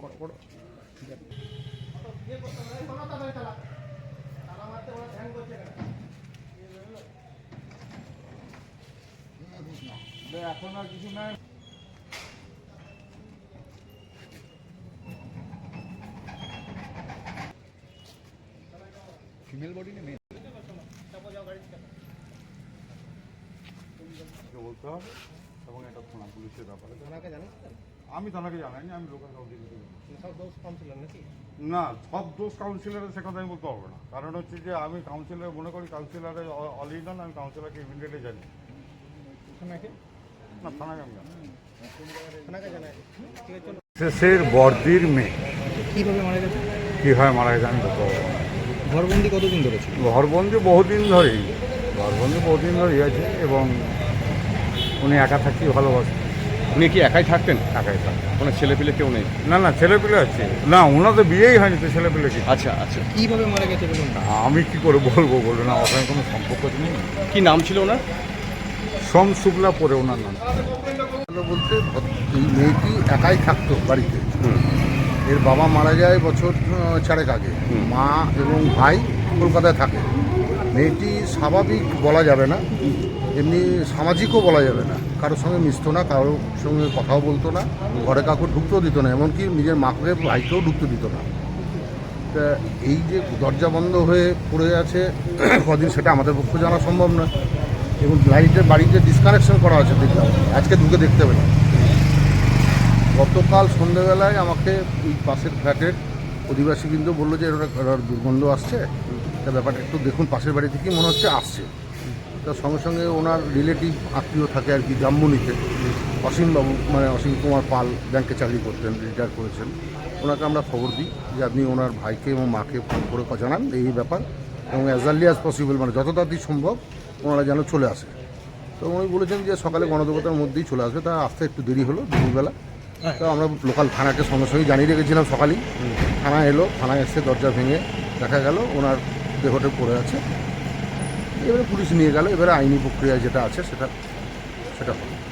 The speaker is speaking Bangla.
করো করো এখন আর কিছু নাই। ফিমেল বডি না মেল বলতে হবে। এবং এটা থানা পুলিশের ব্যাপারে। থানাকে জানিস আমি থানাকে জানাইনি আমি লোকাল কাউকে কাউন্সিলর না সব দোষ কাউন্সিলরের সে কথা আমি বলতে পারব না। কারণ হচ্ছে যে আমি কাউন্সিলার মনে করি কাউন্সিলরের অলিডন আমি কাউন্সিলরকে ইমিডিয়েটলি জানি। না থানাকে আমি জানি শেষের বর্দির মেয়ে। কীভাবে মারা গেছে? কীভাবে মারা গেছে আমি বলতে পারব না। ঘরবন্দি কতদিন ধরে ছিল? ঘরবন্দি বহুদিন ধরেই। ঘরবন্দি বহুদিন ধরেই আছে এবং উনি একা থাকতেই ভালোবাসেন উনি কি একাই থাকতেন? একাই থাকেন কোনো ছেলে পেলে কেউ নেই? না না ছেলেপিলে আছে। না ওনার তো বিয়েই হয়নি তো ছেলেপিলে কি আচ্ছা আচ্ছা। কীভাবে মারা গেছে বলুন না? আমি কি করে বলব বলুন আমার সঙ্গে কোনো সম্পর্ক নেই। কি নাম ছিল ওনার? সোম শুক্লা পরে ওনার নাম। বলতে এই মেয়েটি একাই থাকতো বাড়িতে। এর বাবা মারা যায় বছর চারেক আগে। মা এবং ভাই কলকাতায় থাকে। মেয়েটি স্বাভাবিক বলা যাবে না। এমনি সামাজিকও বলা যাবে না। কারোর সঙ্গে মিশতো না, কারোর সঙ্গে কথাও বলতো না, ঘরে কাউকে ঢুকতেও দিত না, এমনকি নিজের মাকে ভাইকেও ঢুকতে দিত না। তা এই যে দরজা বন্ধ হয়ে পড়ে আছে, কদিন সেটা আমাদের পক্ষে জানা সম্ভব নয়। এবং লাইটের বাড়িতে ডিসকানেকশন করা আছে, দেখলাম। আজকে ঢুকে দেখতে পেলাম। গতকাল সন্ধ্যেবেলায় আমাকে ওই পাশের ফ্ল্যাটের অধিবাসী কিন্তু বলল যে ওরা দুর্গন্ধ আসছে। তা ব্যাপারটা একটু দেখুন, পাশের বাড়ি থেকেই মনে হচ্ছে? আসছে। তার সঙ্গে সঙ্গে ওনার রিলেটিভ আত্মীয় থাকে আর কি জাম্মুনিতে অসীমবাবু মানে অসীম কুমার পাল ব্যাংকে চাকরি করতেন রিটায়ার করেছেন। ওনাকে আমরা খবর দিই যে আপনি ওনার ভাইকে এবং মাকে ফোন করে জানান এই ব্যাপার এবং অ্যাজ আর্লি অ্যাজ পসিবল মানে যত তাড়াতাড়ি সম্ভব ওনারা যেন চলে আসে। তো উনি বলেছেন যে সকালে গণদেবতার মধ্যেই চলে আসবে তা আসতে একটু দেরি হলো দুপুরবেলা। তো আমরা লোকাল থানাকে সঙ্গে সঙ্গে জানিয়ে রেখেছিলাম সকালেই। থানা এলো থানায় এসে দরজা ভেঙে দেখা গেল ওনার দেহটা পড়ে আছে। এবারে পুলিশ নিয়ে গেল এবারে আইনি প্রক্রিয়া যেটা আছে সেটা সেটা হবে।